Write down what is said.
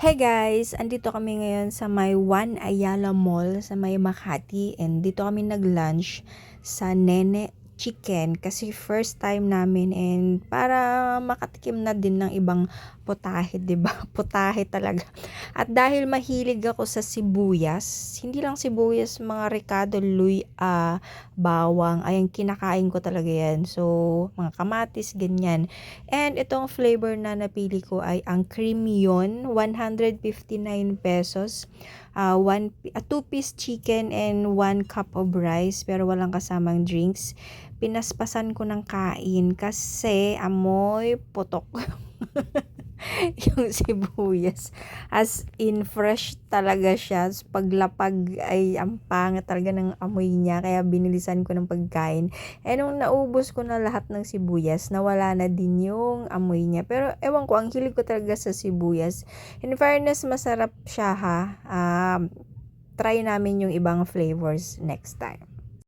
Hey guys! Andito kami ngayon sa may One Ayala Mall sa may Makati and dito kami nag-lunch sa Nene Chicken kasi first time namin and para makatikim na din ng ibang putahe, 'di ba? Putahe talaga. At dahil mahilig ako sa sibuyas, hindi lang sibuyas, mga rekado, luy, ah, bawang, ayan kinakain ko talaga 'yan. So, mga kamatis, ganyan. And itong flavor na napili ko ay ang creamy yun, 159 pesos. Ah, one, a two-piece chicken and one cup of rice pero walang kasamang drinks. Pinaspasan ko ng kain kasi amoy putok yung sibuyas. As in, fresh talaga siya. Tas Paglapag ay ang pangit talaga ng amoy niya. Kaya binilisan ko ng pagkain. Eh nung naubos ko na lahat ng sibuyas, nawala na din yung amoy niya. Pero ewan ko, ang hilig ko talaga sa sibuyas. In fairness, masarap siya ha. Um, try namin yung ibang flavors next time.